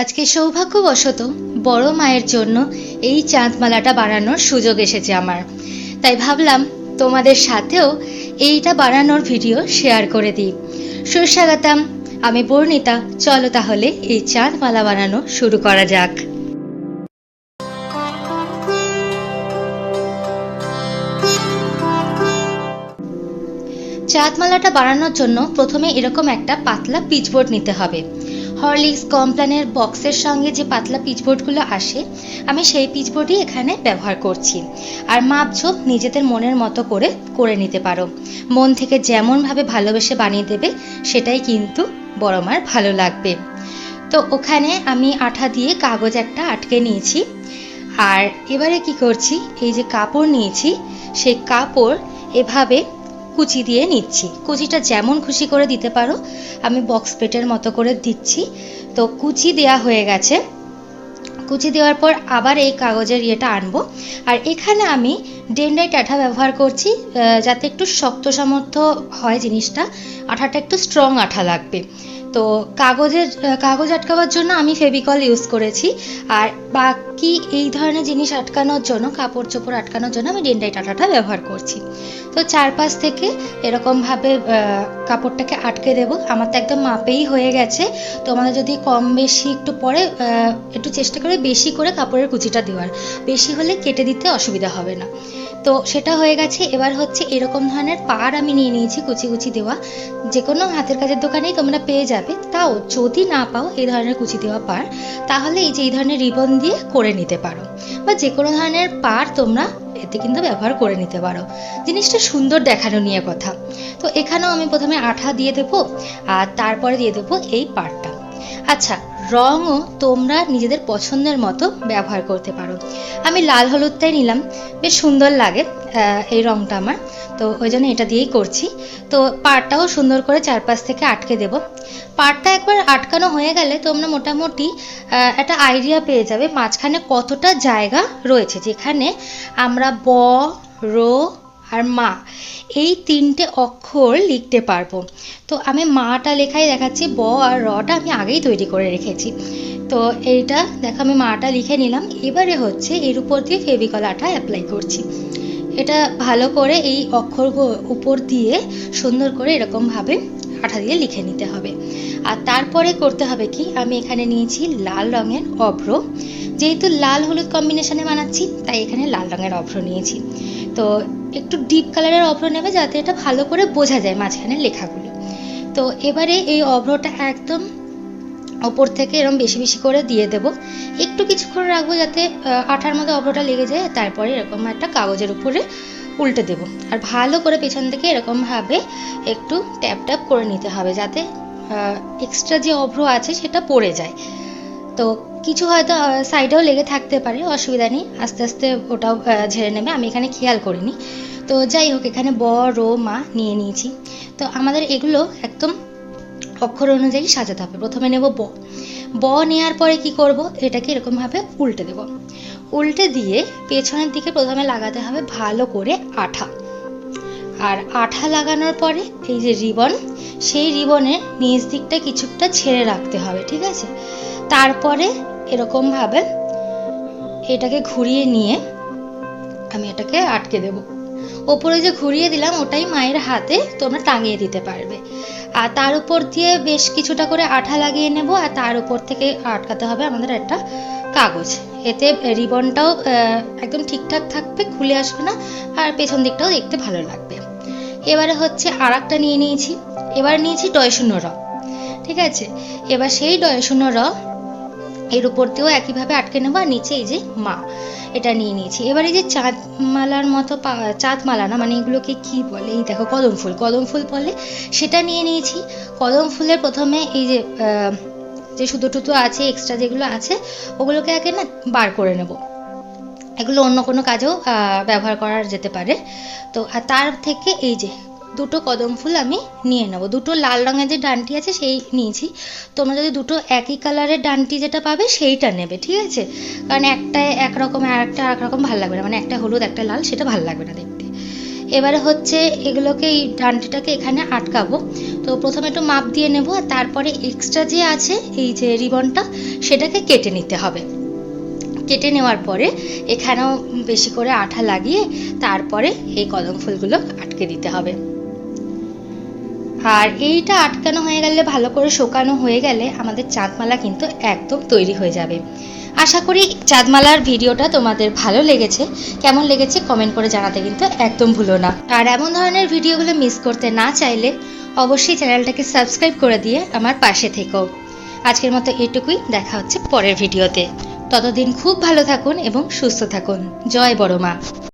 আজকে সৌভাগ্যবশত বড় মায়ের জন্য এই চাঁদমালাটা বানানোর সুযোগ এসেছে আমার। তাই ভাবলাম তোমাদের সাথেও এইটা বানানোর ভিডিও শেয়ার করে দিই। সুস্বাগতম, আমি বর্ণিতা। চলো তাহলে এই চাঁদমালা বানানো শুরু করা যাক। চাঁদমালাটা বানানোর জন্য প্রথমে এরকম একটা পাতলা পিচবোর্ড নিতে হবে। হরলিক্স কমপ্ল্যানের বক্সের সঙ্গে যে পাতলা পিচবোর্ডগুলো আসে, আমি সেই পিচবোর্ডই এখানে ব্যবহার করছি। আর মাপঝোপ নিজেদের মনের মতো করে করে নিতে পারো। মন থেকে যেমনভাবে ভালোবেসে বানিয়ে দেবে, সেটাই কিন্তু বড় মার ভালো লাগবে। তো ওখানে আমি আঠা দিয়ে কাগজ একটা আটকে নিয়েছি। আর এবারে কি করছি? এই যে কাপড় নিয়েছি, সেই কাপড় এভাবে কুচি দিয়ে নিচ্ছি। কুচিটা যেমন খুশি করে দিতে পারো, আমি বক্স পেটের মতো করে দিচ্ছি। তো কুচি দেয়া হয়ে গেছে। কুচি দেওয়ার পর আবার এই কাগজের ইয়েটা আনব। আর এখানে আমি ডেন্ডাইট আঠা ব্যবহার করছি যাতে একটু শক্ত সামর্থ্য হয় জিনিসটা। আঠাটা একটু স্ট্রং আঠা লাগবে। তো কাগজের কাগজ আটকাবার জন্য আমি ফেভিকল ইউজ করেছি। আর বাকি এই ধরনের জিনিস আটকানোর জন্য কাপড় চোপড় আটকানোর জন্য আমি ডেন্ডাইট আঠাটা ব্যবহার করছি। তো চারপাশ থেকে এরকমভাবে কাপড়টাকে আটকে দেবো। আমার তো একদম মাপেই হয়ে গেছে। তোমাদের যদি কম বেশি একটু পরে একটু চেষ্টা করে বেশি করে কাপড়ের কুচিটা দেওয়ার। বেশি হলে কেটে দিতে অসুবিধা হবে না। তো সেটা হয়ে গেছে। এবার হচ্ছে এরকম ধরনের পাড় আমি নিয়ে নিয়েছি, কুচি কুচি দেওয়া। যে কোনো হাতের কাজের দোকানেই তোমরা পেয়ে যাবে। তাও যদি না পাও এই ধরনের কুচি দেওয়া পাড়, তাহলে এই যে এই ধরনের রিবন দিয়ে করে নিতে পারো। বা যে কোনো ধরনের পাড় তোমরা এতে কিন্তু ব্যবহার করে নিতে পারো। জিনিসটা সুন্দর দেখানো নিয়ে কথা। তো এখানেও আমি প্রথমে আঠা দিয়ে দেবো, আর তারপরে দিয়ে দেবো এই পাড়টা। আচ্ছা রঙও তোমরা নিজেদের পছন্দের মতো ব্যবহার করতে পারো। আমি লাল হলুদটাই নিলাম, বেশ সুন্দর লাগে এই রঙটা আমার। তো ওই জন্য এটা দিয়েই করছি। তো পাড়টাও সুন্দর করে চারপাশ থেকে আটকে দেব। পাড়টা একবার আটকানো হয়ে গেলে তোমরা মোটামুটি একটা আইডিয়া পেয়ে যাবে মাঝখানে কতটা জায়গা রয়েছে। যেখানে আমরা ব, রো আর মা, এই তিনটে অক্ষর লিখতে পারব। তো আমি মাটা লেখাই দেখাচ্ছি, ব আর রটা আমি আগেই তৈরি করে রেখেছি। তো এইটা দেখো, আমি মাটা লিখে নিলাম। এবারে হচ্ছে এর উপর দিয়ে ফেভিকল আঠা অ্যাপ্লাই করছি। এটা ভালো করে এই অক্ষর উপর দিয়ে সুন্দর করে এরকমভাবে আঠা দিয়ে লিখে নিতে হবে। আর তারপরে করতে হবে কি, আমি এখানে নিয়েছি লাল রঙের অভ্র। যেহেতু লাল হলুদ কম্বিনেশনে বানাচ্ছি, তাই এখানে লাল রঙের অভ্র নিয়েছি। তো একটু ডিপ কালারের অভ্র নেবে যাতে এটা ভালো করে বোঝা যায় মাঝখানে লেখাগুলো। তো এবারে এই অভ্রটা একদম ওপর থেকে এরকম বেশি বেশি করে দিয়ে দেব। একটু কিছুক্ষণ রাখব যাতে আঠার মধ্যে অভ্রটা লেগে যায়, তারপরে এরকম একটা কাগজের উপরে উল্টে দেব। আর ভালো করে পেছন থেকে এরকমভাবে একটু ট্যাপ ট্যাপ করে নিতে হবে যাতে এক্সট্রা যে অভ্র আছে সেটা পড়ে যায়। তো কিছু হয়তো সাইডেও লেগে থাকতে পারে, অসুবিধা নেই। আস্তে আস্তে ওটাও ঝেড়ে নেবে। আমি এখানে খেয়াল করিনি। তো যাই হোক, এখানে ব রো মা নিয়ে নিয়েছি। তো আমাদের এগুলো একদম অক্ষর অনুযায়ী সাজাতে হবে। প্রথমে নেব ব। ব নেওয়ার পরে কি করব? এটাকে এরকমভাবে উল্টে দেব। উল্টে দিয়ে পেছনের দিকে প্রথমে লাগাতে হবে ভালো করে আঠা। আর আঠা লাগানোর পরে এই যে রিবন, সেই রিবনের নিচ দিকটা কিছুটা ছেড়ে রাখতে হবে, ঠিক আছে? তারপরে এরকমভাবে এটাকে ঘুরিয়ে নিয়ে আমি এটাকে আটকে দেব। ওপরে যে ঘুরিয়ে দিলাম, ওটাই মায়ের হাতে তোমরা টাঙিয়ে দিতে পারবে। আর তার উপর দিয়ে বেশ কিছুটা করে আঠা লাগিয়ে নেব, আর তার উপর থেকে আটকাতে হবে আমাদের একটা কাগজ। এতে রিবনটাও একদম ঠিকঠাক থাকবে, খুলে আসবে না, আর পেছন দিকটাও দেখতে ভালো লাগবে। এবারে হচ্ছে আর একটা নিয়ে নিয়েছি। এবার নিয়েছি ডয় শূন্য র। ঠিক আছে? এবার সেই ডয় শূন্য র এর উপর দিয়েও একইভাবে আটকে নেব, আর নিচে এই যে মা, এটা নিয়ে নিয়েছি। এবার এই যে চাঁদ মালার মতো চাঁদ মালা না মানে এগুলোকে কি বলে? এই দেখো, কদম ফুল। কদম ফুল বলে সেটা নিয়ে নিয়েছি। কদম ফুলের প্রথমে এই যে যে সুতো টুতো আছে এক্সট্রা যেগুলো আছে, ওগুলোকে আগে না বার করে নেব। এগুলো অন্য কোনো কাজেও ব্যবহার করা যেতে পারে। তো, আর তার থেকে এই যে দুটো কদম ফুল আমি নিয়ে নেব। দুটো লাল রঙের যে ডানটি আছে সেই নিয়েছি। তোমরা যদি দুটো একই কালারের ডানটি যেটা পাবে সেইটা নেবে, ঠিক আছে? কারণ একটা একরকম আর একটা আর রকম ভালো লাগবে না। মানে একটা হলুদ, একটা লাল, সেটা ভালো লাগবে না দেখতে। এবারে হচ্ছে এগুলোকে, এই ডান্ডিটাকে এখানে আটকাবো। তো প্রথমে একটু মাপ দিয়ে নেব আর তারপরে এক্সট্রা যে আছে, এই যে রিবনটা, সেটাকে কেটে নিতে হবে। কেটে নেওয়ার পরে এখানেও বেশি করে আঠা লাগিয়ে তারপরে এই কদম ফুলগুলো আটকে দিতে হবে। আর এইটা আটকানো হয়ে গেলে, ভালো করে শোকানো হয়ে গেলে আমাদের চাঁদমালা কিন্তু একদম তৈরি হয়ে যাবে। আশা করি চাঁদমালার ভিডিওটা তোমাদের ভালো লেগেছে। কেমন লেগেছে কমেন্ট করে জানাতে কিন্তু একদম ভুলো না। আর এমন ধরনের ভিডিওগুলো মিস করতে না চাইলে অবশ্যই চ্যানেলটাকে সাবস্ক্রাইব করে দিয়ে আমার পাশে থেকো। আজকের মতো এটুকুই, দেখা হচ্ছে পরের ভিডিওতে। ততদিন খুব ভালো থাকুন এবং সুস্থ থাকুন। জয় বড় মা